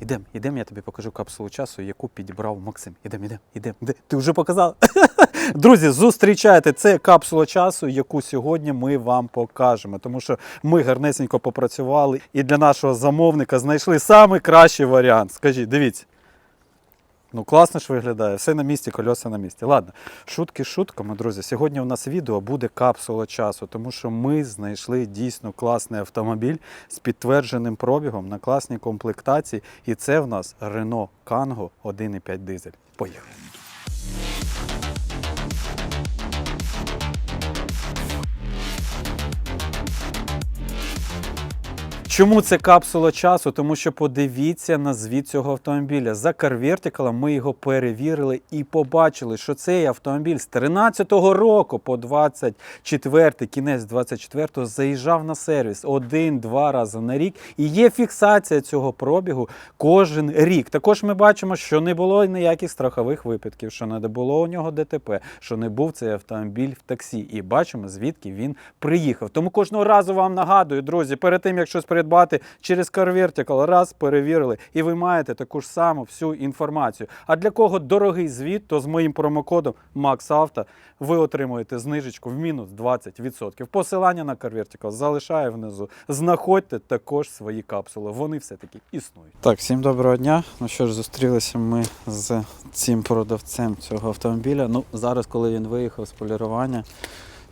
Ідем, ідем, я тобі покажу капсулу часу, яку підібрав Максим. Ідем, ідем, ідем. Ти вже показав. Друзі, зустрічайте, це капсула часу, яку сьогодні ми вам покажемо. Тому що ми гарнесенько попрацювали і для нашого замовника знайшли самий кращий варіант. Скажіть, дивіться. Ну, класно ж виглядає, все на місці, кольоса на місці. Ладно, шутки шутками, друзі. Сьогодні у нас відео буде капсула часу, тому що ми знайшли дійсно класний автомобіль з підтвердженим пробігом на класній комплектації. І це в нас Renault Kangoo 1,5 дизель. Поїхали. Чому це капсула часу? Тому що подивіться на звіт цього автомобіля. За CarVertical ми його перевірили і побачили, що цей автомобіль з 13-го року по 24-й, кінець 24-го заїжджав на сервіс один-два рази на рік. І є фіксація цього пробігу кожен рік. Також ми бачимо, що не було ніяких страхових випадків, що не було у нього ДТП, що не був цей автомобіль в таксі. І бачимо, звідки він приїхав. Тому кожного разу вам нагадую, друзі, перед тим як щось придбати через CarVertical, раз перевірили, і ви маєте таку ж саму всю інформацію. А для кого дорогий звіт, то з моїм промокодом MaxAuto ви отримуєте знижечку в мінус 20%. Посилання на CarVertical залишаю внизу. Знаходьте також свої капсули. Вони все-таки існують. Так, всім доброго дня. Ну що ж, зустрілися ми з цим продавцем цього автомобіля. Ну, зараз, коли він виїхав з полірування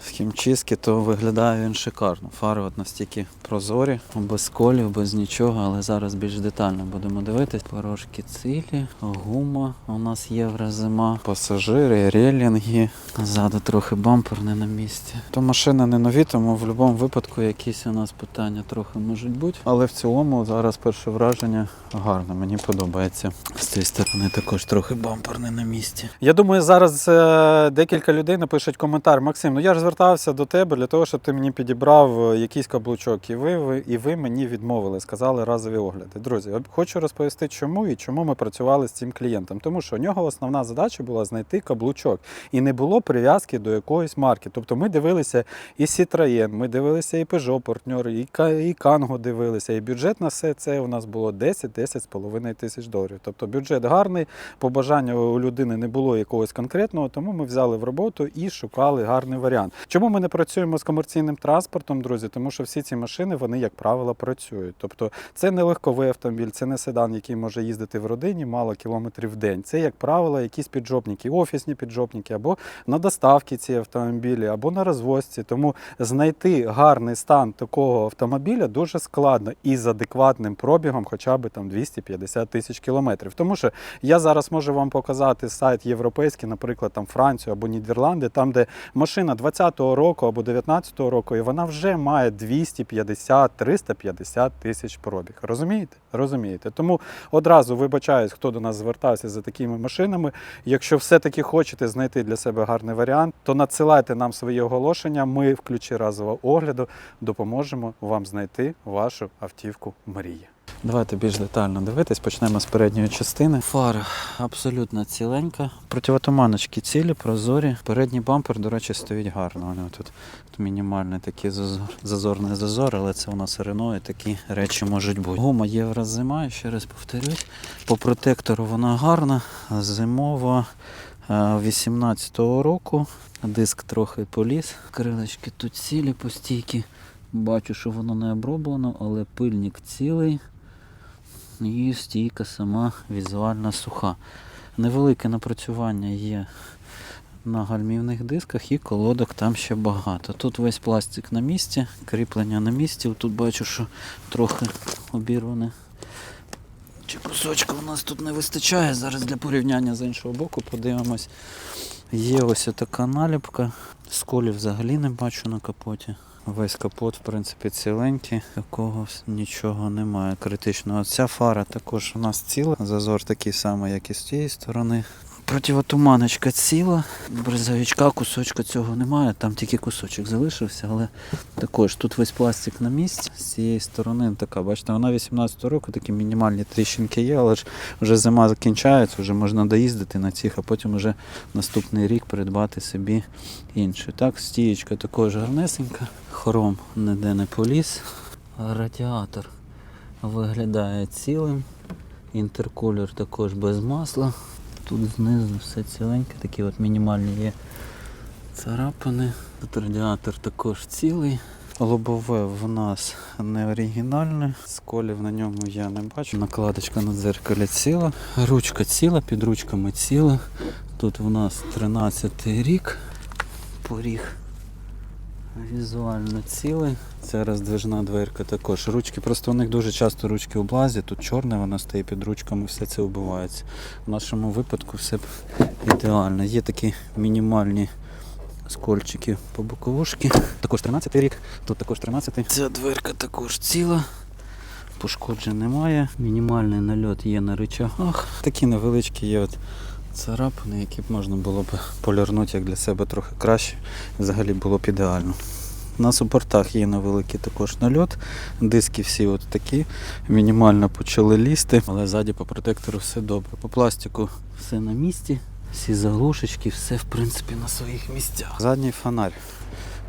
з хімчистки, то виглядає він шикарно. Фари от настільки прозорі, без колів, без нічого, але зараз більш детально будемо дивитись. Порожки цілі, гума у нас єврозима, пасажири, релінги. Ззаду трохи бампер не на місці. То машина не нові, тому в будь-якому випадку якісь у нас питання трохи можуть бути. Але в цілому зараз перше враження гарно, мені подобається. З цієї сторони також трохи бампер не на місці. Я думаю, зараз е, декілька людей напишуть коментар. Максим, ну я ж звертався до тебе для того, щоб ти мені підібрав е, якийсь каблучок, і ви, і ви мені відмовили, сказали разові огляди. Друзі, хочу розповісти, чому і чому ми працювали з цим клієнтом. Тому що у нього основна задача була знайти каблучок, і не було прив'язки до якоїсь марки. Тобто ми дивилися і Citroën, ми дивилися і Peugeot партнер, і, Ка- і Kangoo дивилися. І бюджет на все це у нас було 10-10,5 тисяч доларів. Тобто бюджет гарний, побажання у людини не було якогось конкретного, тому ми взяли в роботу і шукали гарний варіант. Чому ми не працюємо з комерційним транспортом, друзі? Тому що всі ці машини, вони, як правило, працюють. Тобто це не легковий автомобіль, це не седан, який може їздити в родині мало кілометрів в день. Це, як правило, якісь піджопники, офісні піджопники, або на доставки ці автомобілі, або на розвозці. Тому знайти гарний стан такого автомобіля дуже складно і з адекватним пробігом, хоча б там 250 тисяч кілометрів. Тому що я зараз можу вам показати сайт європейський, наприклад, там Францію або Нідерланди, там, де машина 20-го року або 19-го року, і вона вже має 250-350 тисяч пробіг. Розумієте? Розумієте. Тому одразу вибачаюсь, хто до нас звертався за такими машинами. Якщо все-таки хочете знайти для себе гарний варіант, то надсилайте нам свої оголошення. Ми в ключі разового огляду допоможемо вам знайти вашу автівку мрії. Давайте більш детально дивитись. Почнемо з передньої частини. Фара абсолютно ціленька. Противотуманочки цілі, прозорі. Передній бампер, до речі, стоїть гарно. Вони тут, тут мінімальний такий зазор, зазорний зазор, але це у нас Рено і такі речі можуть бути. Гума єврозима, ще раз повторюсь. По протектору вона гарна, зимова. е, 18-го року. Диск трохи поліз. Крилечки тут цілі постійкі. Бачу, що воно не оброблено, але пильник цілий. І стійка сама візуально суха. Невелике напрацювання є на гальмівних дисках і колодок там ще багато. Тут весь пластик на місці, кріплення на місці. Тут бачу, що трохи обірване. Чи кусочка у нас тут не вистачає. Зараз для порівняння з іншого боку подивимось. Є ось така наліпка. Сколів взагалі не бачу на капоті. Весь капот, в принципі, ціленький, такого нічого немає критичного. Ця фара також у нас ціла, зазор такий самий, як і з цієї сторони. Противотуманочка ціла, бризовичка, кусочка цього немає, там тільки кусочок залишився, але також тут весь пластик на місці. З цієї сторони така, бачите, вона 18 року, такі мінімальні тріщинки є, але ж вже зима закінчається, вже можна доїздити на цих, а потім вже наступний рік придбати собі інше. Так, стієчка також гарнесенька, хром ніде не поліз. Радіатор виглядає цілим. Інтеркулер також без масла. Тут знизу все ціленьке, такі от мінімальні є царапини. Тут радіатор також цілий. Лобове в нас не оригінальне, сколів на ньому я не бачу. Накладочка на дзеркалі ціла, ручка ціла, під ручками ціла. Тут в нас 13 рік, поріг візуально цілий. Це роздвижна дверка також. Ручки, просто у них дуже часто ручки облазять, тут чорне воно стає під ручками, все це вбивається. В нашому випадку все ідеально. Є такі мінімальні скольчики по боковушки. Також 13 рік, тут також 13. -й. Ця дверка також ціла. Пошкоджень немає. Мінімальний нальот є на рычагах. Такі невеличкі є от царапини, які б можна було б полірнути як для себе трохи краще. Взагалі було б ідеально. На супортах є невеликий також нальот. Диски всі от такі. Мінімально почали лізти, але ззаді по протектору все добре. По пластику все на місці. Всі заглушечки, все в принципі на своїх місцях. Задній фонарь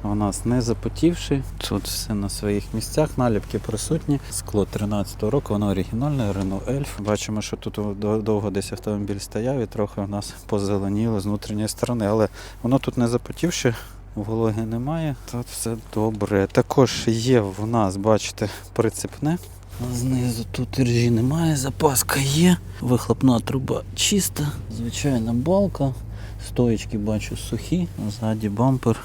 у нас не запотівший. Тут все на своїх місцях, наліпки присутні. Скло 13-го року, воно оригінальне, Renault Elf. Бачимо, що тут довго десь автомобіль стояв і трохи у нас позеленіло з внутрішньої сторони, але воно тут не запотівши. Вологи немає, тут все добре. Також є в нас, бачите, прицепне. Знизу тут іржі немає, запаска є. Вихлопна труба чиста, звичайна балка. Стоечки бачу сухі, ззаді бампер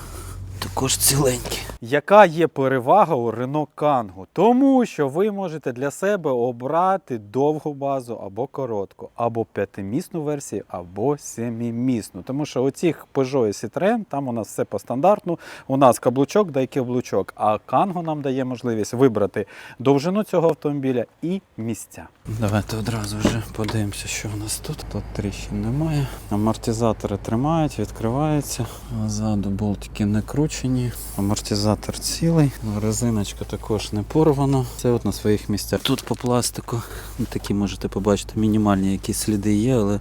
також ціленький. Яка є перевага у Renault Kangoo? Тому що ви можете для себе обрати довгу базу або коротку, або п'ятимісну версію, або семимісну. Тому що у цих Peugeot і Citroën там у нас все по стандартну. У нас каблучок да й каблучок. А Kangoo нам дає можливість вибрати довжину цього автомобіля і місця. Давайте одразу вже подивимося, що у нас тут. Тут тріщин немає. Амортизатори тримають, відкриваються. Ззаду болтики не кручені. Амортизатор цілий. Резиночка також не порвана. Це от на своїх місцях. Тут по пластику ну, такі можете побачити, мінімальні якісь сліди є, але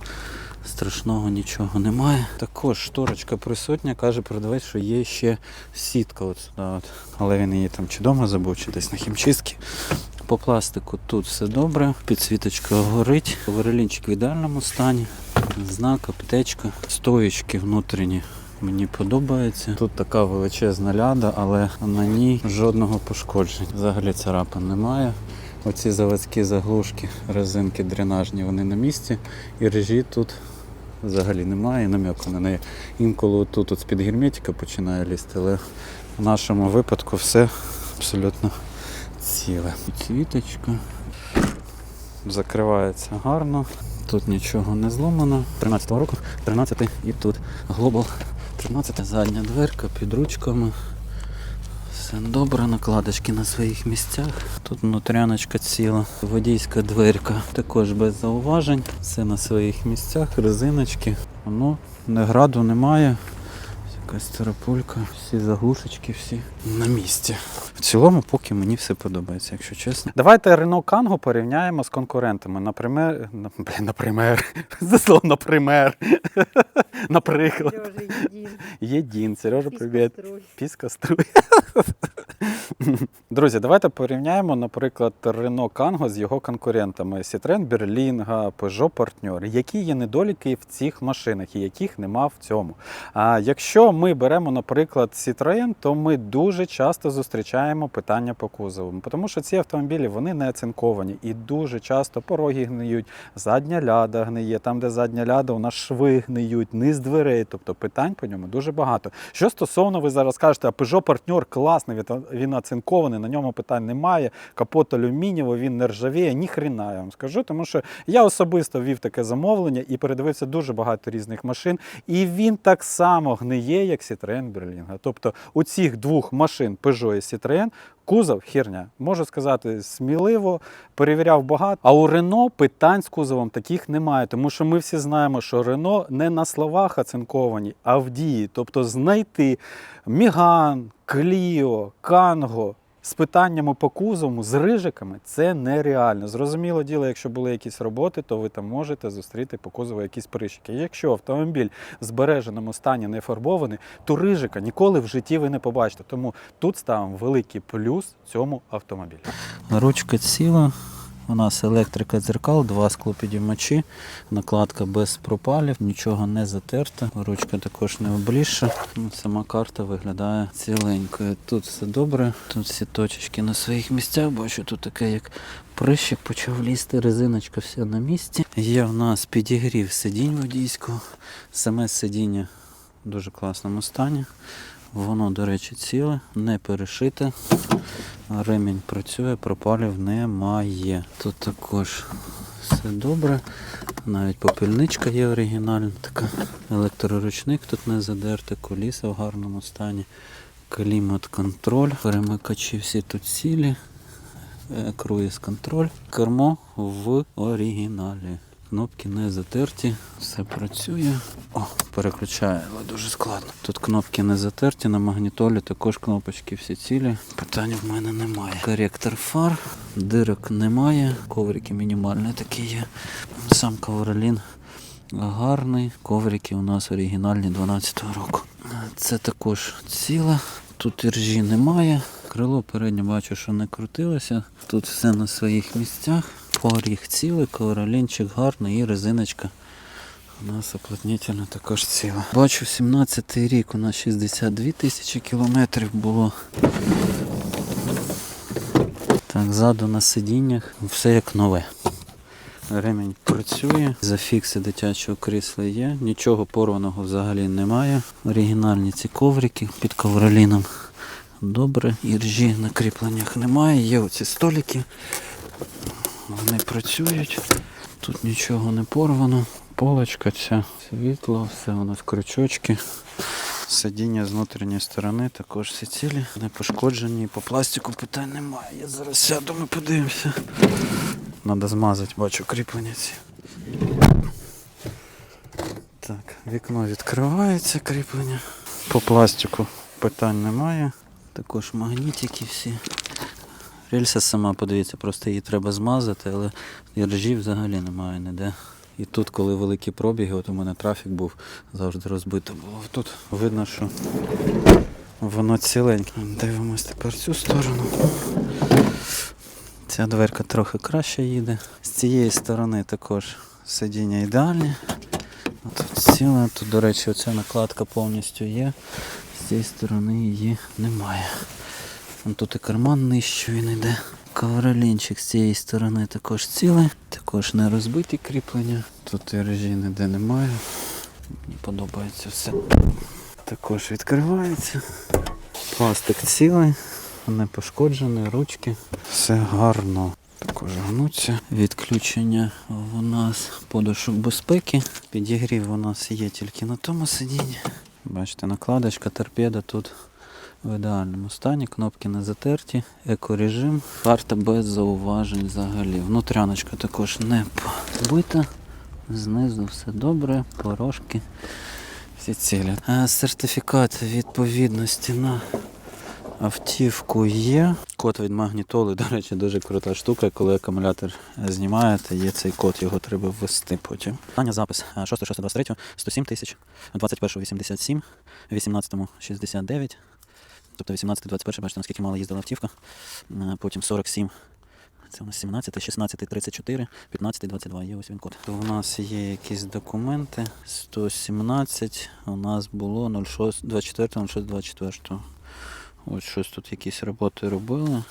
страшного нічого немає. Також шторочка присутня, каже продавець, що є ще сітка. От сюди. От. Але він її там чи вдома забув, чи десь на хімчистці. По пластику тут все добре, підсвіточка горить, варелінчик в ідеальному стані, знак, аптечка, стоїчки внутрішні. Мені подобається. Тут така величезна ляда, але на ній жодного пошкодження. Взагалі царапин немає. Оці заводські заглушки, резинки дренажні, вони на місці. І режі тут взагалі немає, і нам'яку на неї. Інколи тут от з-під герметика починає лізти, але в нашому випадку все абсолютно ціле. Цвіточка. Закривається гарно. Тут нічого не зломано. 13-го року, 13-й і тут Global 13 задня дверка під ручками. Все добре, накладочки на своїх місцях. Тут внутряночка ціла, водійська дверка також без зауважень. Все на своїх місцях, резиночки. Воно не граду немає. Якась царапулька, всі заглушечки, всі на місці. В цілому, поки мені все подобається, якщо чесно. Давайте Renault Kangoo порівняємо з конкурентами. Например, на, блін, например, за слово например. Наприклад. Єдін, Сережа, привіт. Піска струй. Друзі, давайте порівняємо, наприклад, Renault Kangoo з його конкурентами Citroen Berlinga, Peugeot Partner. Які є недоліки в цих машинах і яких нема в цьому? А якщо ми беремо, наприклад, Citroen, то ми дуже часто зустрічаємо питання по кузову, тому що ці автомобілі вони не оцинковані і дуже часто пороги гниють, задня ляда гниє, там, де задня ляда, у нас шви гниють, низ дверей. Тобто питань по ньому дуже багато. Що стосовно, ви зараз кажете, а Peugeot Partner класний, він- оцинкований, на ньому питань немає. Капот алюмінієвий, він не ржавіє, ні хрена я вам скажу, тому що я особисто вів таке замовлення і передивився дуже багато різних машин. І він так само гниє, як Citroen Berlinga. Тобто у цих двох машин Peugeot і Citroën Кузов херня, можу сказати сміливо, перевіряв багато. А у Рено питань з кузовом таких немає, тому що ми всі знаємо, що Рено не на словах оцинковані, а в дії. Тобто знайти Міган, Кліо, Канго. З питаннями по кузову, з рижиками це нереально. Зрозуміло діло, якщо були якісь роботи, то ви там можете зустріти по кузову якісь прищики. Якщо автомобіль в збереженому стані не фарбований, то рижика ніколи в житті ви не побачите. Тому тут ставимо великий плюс цьому автомобілю. Ручка ціла, У нас електрика дзеркал, два склопідіймачі, накладка без пропалів, нічого не затерта, ручка також не облізша. Ну, Сама карта виглядає ціленькою. Тут все добре, тут всі точечки на своїх місцях. Бачу, тут таке як прищик почав лізти, резиночка вся на місці. Є в нас підігрів сидінь водійського, саме сидіння в дуже класному стані. Воно, до речі, ціле, не перешите. Ремінь працює, пропалів немає. Тут також все добре. Навіть попільничка є оригінальна така. Електроручник тут не задерте, коліса в гарному стані. Клімат-контроль, перемикачі всі тут цілі. Е, Круїз контроль. Кермо в оригіналі. Кнопки не затерті, все працює. О, переключає, але дуже складно. Тут кнопки не затерті, на магнітолі також кнопочки всі цілі. Питань в мене немає. Коректор фар, дирок немає, коврики мінімальні такі є. Сам ковролін гарний. Коврики у нас оригінальні 12-го року. Це також ціле. Тут іржі немає. Крило переднє бачу, що не крутилося. Тут все на своїх місцях. Поріг цілий, ковролінчик гарний і резиночка. У нас оплотнительна також ціла. Бачу, 17-й рік у нас 62 тисячі кілометрів було. Так, ззаду на сидіннях все як нове. Ремінь працює, зафікси дитячого крісла є, нічого порваного взагалі немає. Оригінальні ці коврики під ковроліном. Добре, іржі на кріпленнях немає, є оці столики. Вони працюють. Тут нічого не порвано. Полочка ця, світло, все у нас крючочки. Сидіння з внутрішньої сторони також всі цілі, не пошкоджені, по пластику питань немає. Я зараз сяду, ми подивимося. Надо змазати, бачу кріплення ці. Так, вікно відкривається, кріплення. По пластику питань немає. Також магнітики всі. Рельса сама, подивіться, просто її треба змазати, але іржі взагалі немає ніде. І тут, коли великі пробіги, от у мене трафік був, завжди розбито було. Тут видно, що воно ціленьке. Дивимось тепер цю сторону. Ця дверка трохи краще їде. З цієї сторони також сидіння ідеальні. Тут ціле, тут, до речі, оця накладка повністю є. З цієї сторони її немає. Тут і карман нижче він йде. Ковролінчик з цієї сторони також цілий, також не розбиті кріплення. Тут і режі ніде немає. Мені подобається все. Також відкривається. Пластик цілий, не пошкоджений, ручки. Все гарно. Також гнуться. Відключення у нас подушок безпеки. Підігрів у нас є тільки на тому сидінні. Бачите, накладочка, торпеда тут в ідеальному стані, кнопки не затерті, екорежим, карта без зауважень взагалі. Внутряночка також не побита. Знизу все добре, порошки. Всі цілі. Сертифікат відповідності на автівку є. Код від магнітоли, до речі, дуже крута штука. Коли акумулятор знімаєте, є цей код, його треба ввести потім. Питання запис 6.6.23, 107 тисяч, 21.87, 18.69. Тобто 18-21, бачите, наскільки мало їздила автівка. Е, Потім 47. Це у нас 17, 16, 34, 15, 22. Є ось він код. То у нас є якісь документи. 117 у нас було 06, 24, 06, 24. Ось щось тут якісь роботи робили.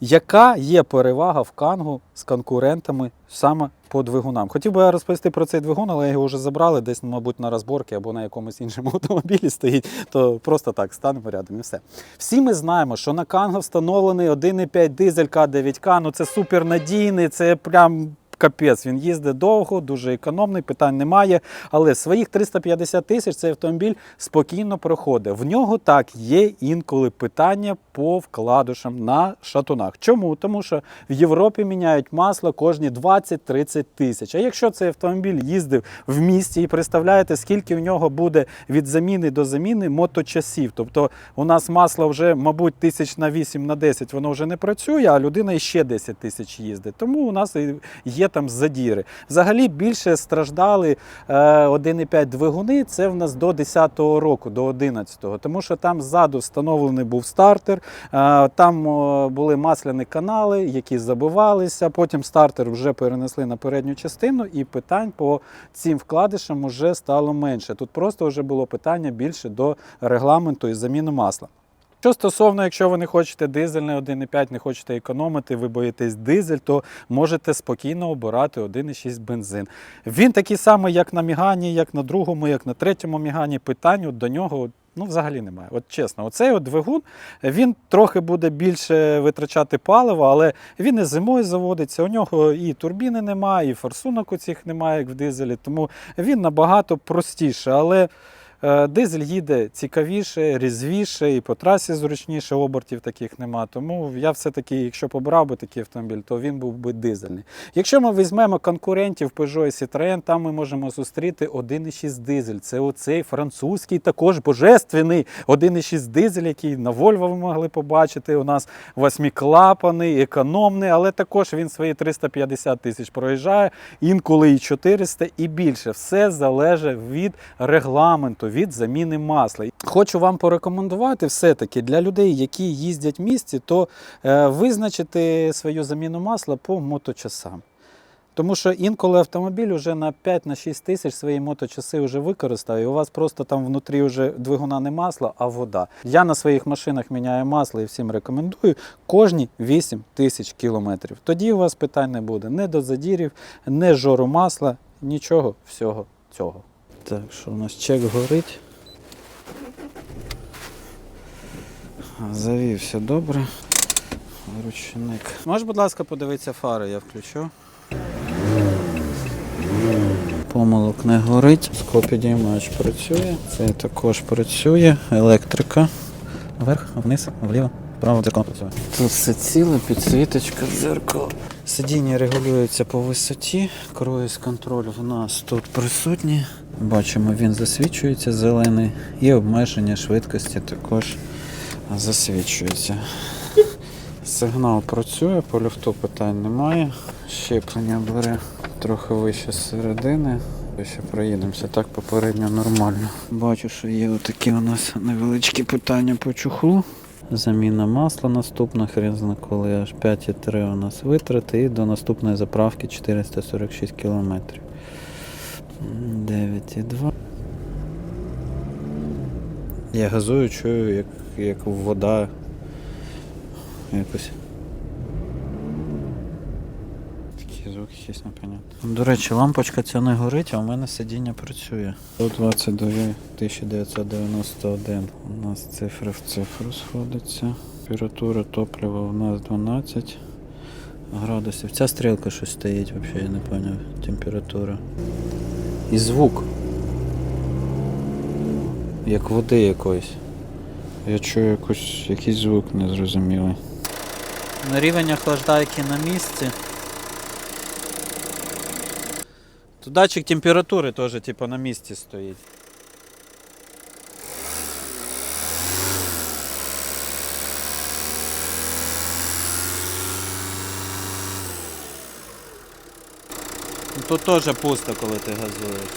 Яка є перевага в кангу з конкурентами саме по двигунам? Хотів би я розповісти про цей двигун, але його вже забрали десь, мабуть, на розборки або на якомусь іншому автомобілі стоїть, то просто так станемо рядом і все. Всі ми знаємо, що на канго встановлений 1,5 дизель К9К, ну це супернадійний, це прям. Капець, він їздить довго, дуже економний, питань немає. Але своїх 350 тисяч цей автомобіль спокійно проходить. В нього так є інколи питання по вкладушам на шатунах. Чому? Тому що в Європі міняють масло кожні 20-30 тисяч. А якщо цей автомобіль їздив в місті і представляєте, скільки в нього буде від заміни до заміни моточасів. Тобто у нас масло вже, мабуть, тисяч на 8 на 10 воно вже не працює, а людина іще 10 тисяч їздить. Тому у нас є там задіри. Взагалі більше страждали е, 1,5 двигуни. Це в нас до 10-го року, до 11-го, тому що там ззаду встановлений був стартер, е, там е, були масляні канали, які забивалися. Потім стартер вже перенесли на передню частину, і питань по цим вкладишам вже стало менше. Тут просто вже було питання більше до регламенту і заміни масла. Що стосовно, якщо ви не хочете дизельний 1,5, не хочете економити, ви боїтесь дизель, то можете спокійно обирати 1,6 бензин. Він такий самий, як на Мігані, як на другому, як на третьому Мігані. Питань до нього ну, взагалі немає. От чесно, оцей от двигун він трохи буде більше витрачати паливо, але він і зимою заводиться. У нього і турбіни немає, і форсунок у цих немає, як в дизелі, тому він набагато простіше. Але Дизель їде цікавіше, різвіше, і по трасі зручніше, обертів таких нема. Тому я все-таки, якщо побрав би такий автомобіль, то він був би дизельний. Якщо ми візьмемо конкурентів Peugeot і Citroën, там ми можемо зустріти 1,6 дизель. Це оцей французький, також божественний 1,6 дизель, який на Volvo ви могли побачити. У нас восьмиклапаний, економний, але також він свої 350 тисяч проїжджає, інколи і 400 і більше. Все залежить від регламенту, від заміни масла. Хочу вам порекомендувати все-таки для людей, які їздять в місті, то е, визначити свою заміну масла по моточасам. Тому що інколи автомобіль вже на 5-6 тисяч свої моточаси вже використав, і у вас просто там внутрі вже двигуна не масла, а вода. Я на своїх машинах міняю масло і всім рекомендую кожні 8 тисяч кілометрів. Тоді у вас питань не буде не до задірів, не жору масла, нічого всього цього. Так, що у нас чек горить. Завівся добре. Ручник. Можеш, будь ласка, подивитися фари, я включу. Помилок не горить. Склопідіймач працює. Це також працює. Електрика. Вверх, вниз, вліво, вправо дзеркало працює. Тут все ціле, підсвіточка, дзеркало. Сидіння регулюється по висоті. Круїз контроль в нас тут присутній. Бачимо, він засвічується зелений. І обмеження швидкості також засвічується. Сигнал працює, по люфту питань немає. Щеплення бере трохи вище середини. Ще проїдемося так попередньо нормально. Бачу, що є такі у нас невеличкі питання по чухлу. Заміна масла наступна, хрен зна коли аж 5,3 у нас витрати і до наступної заправки 446 км. 9,2. Я газую, чую, як, як вода якось. Такі звуки якісь непонятні. До речі, лампочка ця не горить, а у мене сидіння працює. 122 1991. У нас цифри в цифру сходяться. Температура топлива у нас 12 градусів. Ця стрілка щось стоїть, взагалі я не зрозумів. Температура. І звук. Як води якоїсь. Я чую якусь, якийсь звук незрозумілий. На рівень охлаждайки на місці. Тут датчик температури теж типу, на місці стоїть. Тут теж пусто, коли ти газуєш.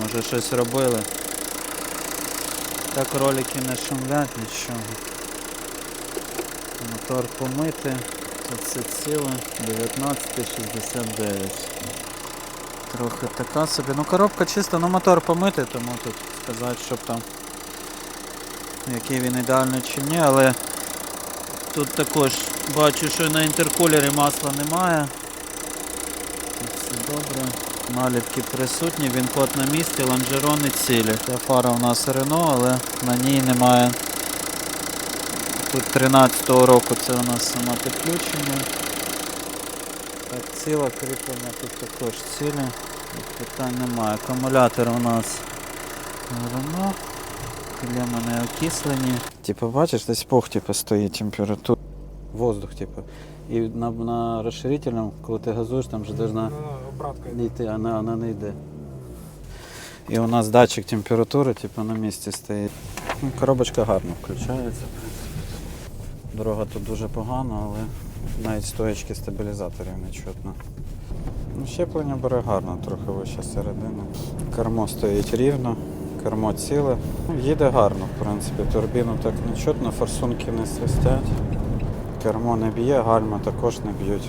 Може щось робили. Так ролики не шумлять, нічого. Мотор помити. Тут все ціле. 19,69. Трохи така собі. Ну коробка чиста, ну мотор помити, тому тут сказати, щоб там який він ідеальний чи ні, але тут також бачу, що на інтеркулері масла немає. Добре. Наліпки присутні, він код на місці, лонжерони цілі. Ця фара у нас Рено, але на ній немає. Тут 13-го року це у нас саме підключення. Так, ціла кріплення тут також цілі. Питань немає. Акумулятор у нас Рено. Клеми не окислені. Типу бачиш, десь пух типу, стоїть температура. Воздух, типу. І на, на розширительному, коли ти газуєш, там же должна Обратка не йти, вона, вона не йде. І у нас датчик температури, типу, на місці стоїть. Ну, коробочка гарно включається. Дорога тут дуже погана, але навіть стоячки стабілізаторів не чутно. Ну, Щеплення бере гарно, трохи вище середини. Кермо стоїть рівно, кермо ціле. Ну, їде гарно, в принципі. Турбіну так не чутно, форсунки не свистять. Кермо не б'є, гальма також не б'ють.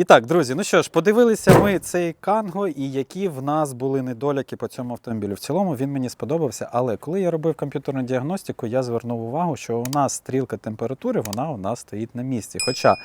І так, друзі, ну що ж, подивилися ми цей канго і які в нас були недоляки по цьому автомобілю. В цілому він мені сподобався, але коли я робив комп'ютерну діагностику, я звернув увагу, що у нас стрілка температури вона у нас стоїть на місці. Хоча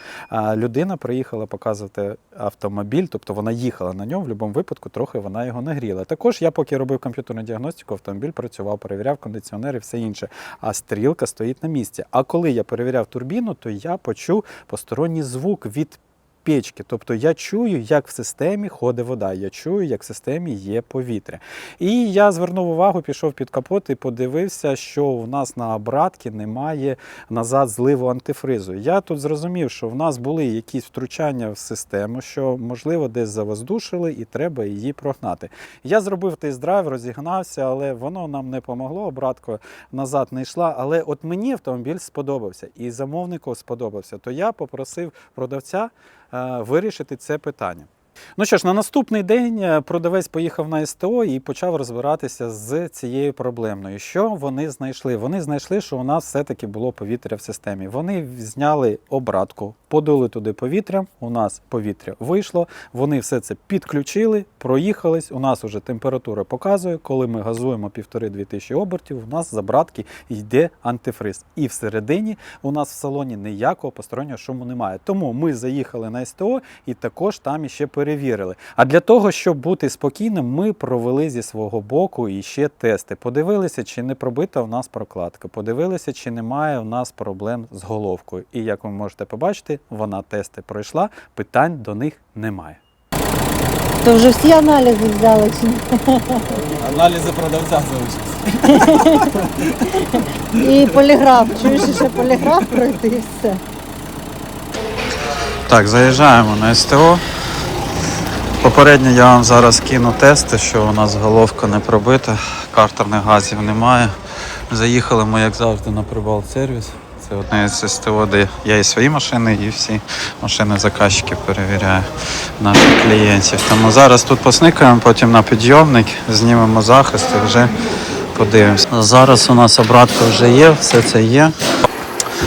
людина приїхала показувати автомобіль, тобто вона їхала на ньому, в будь-якому випадку трохи вона його нагріла. Також я, поки робив комп'ютерну діагностику, автомобіль працював, перевіряв кондиціонер і все інше. А стрілка стоїть на місці. А коли я перевіряв турбіну, то я почув посторонній звук від печки. Тобто я чую, як в системі ходить вода, я чую, як в системі є повітря. І я звернув увагу, пішов під капот і подивився, що у нас на обратці немає назад зливу антифризу. Я тут зрозумів, що в нас були якісь втручання в систему, що можливо десь завоздушили і треба її прогнати. Я зробив тест-драйв, розігнався, але воно нам не помогло. Обратка назад не йшла. Але от мені автомобіль сподобався і замовнику сподобався. То я попросив продавця вирішити це питання. Ну що ж, на наступний день е, продавець поїхав на СТО і почав розбиратися з цією проблемою. Що вони знайшли? Вони знайшли, що у нас все-таки було повітря в системі. Вони зняли обратку, подули туди повітря. У нас повітря вийшло. Вони все це підключили, проїхались. У нас вже температура показує, коли ми газуємо півтори-дві тисячі обертів, у нас з обратки йде антифриз. І всередині у нас в салоні ніякого постороннього шуму немає. Тому ми заїхали на СТО і також там іще перевірили. А для того, щоб бути спокійним, ми провели зі свого боку іще тести. Подивилися, чи не пробита в нас прокладка, подивилися, чи немає в нас проблем з головкою. І як ви можете побачити, вона тести пройшла, питань до них немає. То вже всі аналізи взяли чи ні? Аналізи продавця залишилися. І поліграф. Чуєш, ще поліграф пройти і все. Так, заїжджаємо на СТО. Попередньо я вам зараз кину тести, що у нас головка не пробита, картерних газів немає. Заїхали ми, як завжди, на прибал сервіс. Це одне з СТО, де я і свої машини, і всі машини заказчики перевіряю наших клієнтів. Тому зараз тут посникаємо, потім на підйомник, знімемо захист і вже подивимося. Зараз у нас обратка вже є, все це є.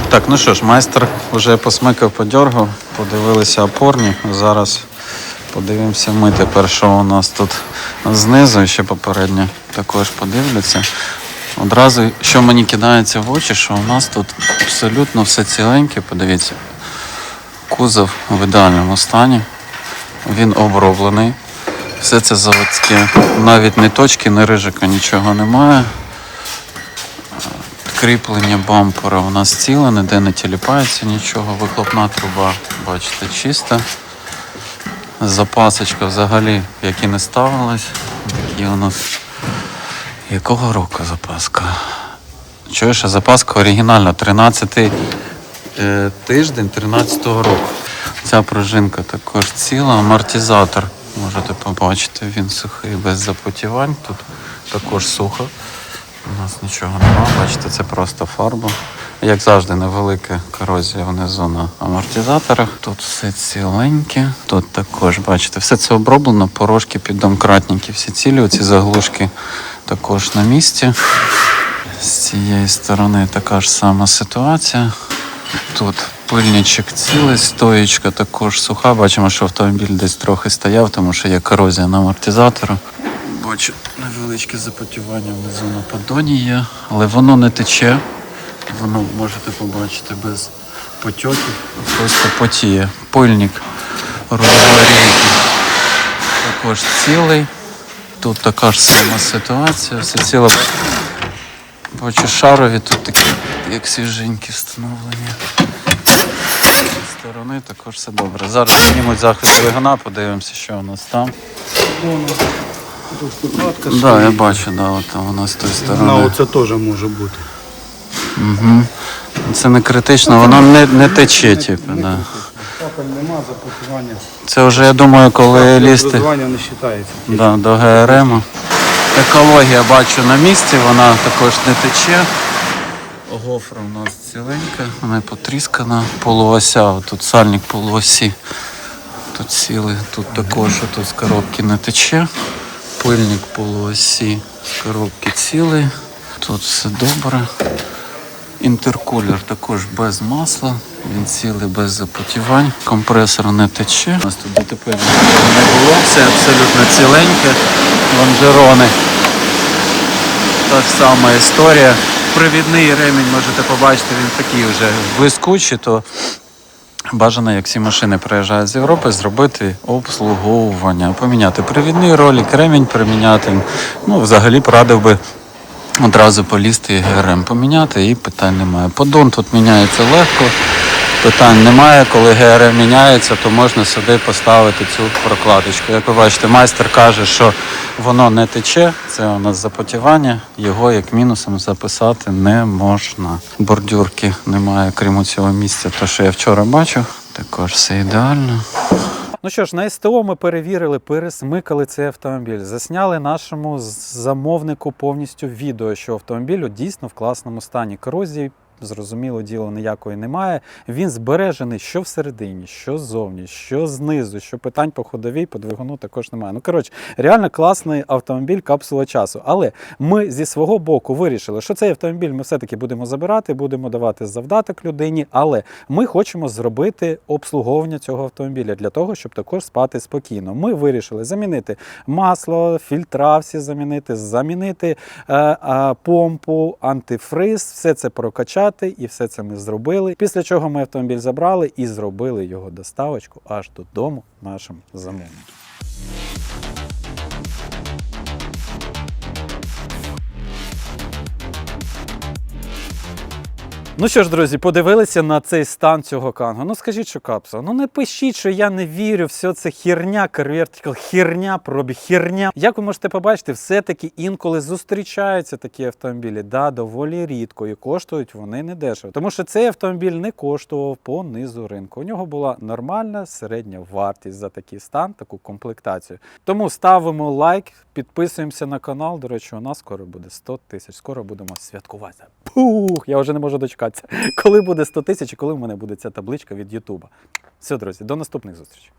Так, ну що ж, майстер вже посмикав, подьоргав, подивилися опорні. Зараз подивимося ми тепер, що у нас тут знизу, ще попередньо також подивляться. Одразу, що мені кидається в очі, що у нас тут абсолютно все ціленьке, подивіться. Кузов в ідеальному стані, він оброблений. Все це заводське, навіть ні точки, ні рижика, нічого немає. Кріплення бампера у нас ціле, ніде не тіліпається нічого. Вихлопна труба, бачите, чиста. Запасочка взагалі, як і не ставилась. Такі у нас. Якого року запаска? Чуєш, а запаска оригінальна, 13 е, тиждень 13-го року. Ця пружинка також ціла, амортизатор. Можете побачити, він сухий без запотівань. Тут також сухо. У нас нічого немає, бачите, це просто фарба. Як завжди, невелика корозія внизу на амортизаторах. Тут все ціленьке. Тут також, бачите, все це оброблено, порожки піддомкратники, всі цілі, оці заглушки також на місці. З цієї сторони така ж сама ситуація. Тут пильничок цілий, стоїчка також суха. Бачимо, що автомобіль десь трохи стояв, тому що є корозія на амортизатору. Бачу невеличке запотівання внизу на поддоні є, але воно не тече. Воно можете побачити без потьоків. Просто потіє. Пильник рульової рейки також цілий. Тут така ж сама ситуація. Все ціле. Бачу шарові тут такі, як свіженькі встановлення. З цієї сторони також все добре. Зараз знімуть захист двигуна, подивимося, що у нас там. Так, да, я бачу, да, от там у нас з тої сторони. оце теж може бути. Угу. Це не критично, воно не, не тече, типу, да. Капель нема, запотівання. Це вже, я думаю, коли лізти Розування не вважається. да, до ГРМ. Екологія бачу на місці, вона також не тече. Гофра у нас ціленька, вона потріскана. Полуося, тут сальник полуосі. тут цілий. Тут також тут з коробки не тече. Пильник полуосі з коробки цілий. Тут все добре. Інтеркулер також без масла, він цілий без запотівань. Компресор не тече. У нас тут ДТП не було, все абсолютно ціленьке. Лонжерони. Та ж сама історія. Привідний ремінь можете побачити, він такий вже блискучий, то бажано, як всі машини приїжджають з Європи, зробити обслуговування, поміняти привідний ролик, ремінь приміняти. Ну, взагалі порадив би одразу полізти і ГРМ поміняти, і питань немає. Подон тут міняється легко. Питань немає, коли ГРМ міняється, то можна сюди поставити цю прокладочку. Як ви бачите, майстер каже, що воно не тече, це у нас запотівання, його як мінусом записати не можна. Бордюрки немає, крім цього місця, то що я вчора бачив, також все ідеально. Ну що ж, на СТО ми перевірили, пересмикали цей автомобіль, засняли нашому замовнику повністю відео, що автомобіль дійсно в класному стані. Корозії, зрозуміло, діло ніякої немає. Він збережений що всередині, що ззовні, що знизу, що питань по ходовій, по двигуну також немає. Ну коротше, реально класний автомобіль, капсула часу. Але ми зі свого боку вирішили, що цей автомобіль ми все-таки будемо забирати, будемо давати завдаток людині, але ми хочемо зробити обслуговування цього автомобіля для того, щоб також спати спокійно. Ми вирішили замінити масло, фільтра всі замінити, замінити е, е, помпу, антифриз, все це прокачати, і все це ми зробили. Після чого ми автомобіль забрали і зробили його доставочку аж додому нашим замовникам. Ну що ж, друзі, подивилися на цей стан цього кангу. Ну скажіть, що капсула. Ну не пишіть, що я не вірю, все це херня, Convertical, херня, пробіг, херня. Як ви можете побачити, все-таки інколи зустрічаються такі автомобілі. Да, доволі рідко і коштують вони не дешево. Тому що цей автомобіль не коштував по низу ринку. У нього була нормальна середня вартість за такий стан, таку комплектацію. Тому ставимо лайк, підписуємося на канал. До речі, у нас скоро буде 100 тисяч. Скоро будемо святкувати. Пух! Я вже не можу дочекатися. Коли буде 100 тисяч коли в мене буде ця табличка від Ютуба. Все, друзі, до наступних зустрічей.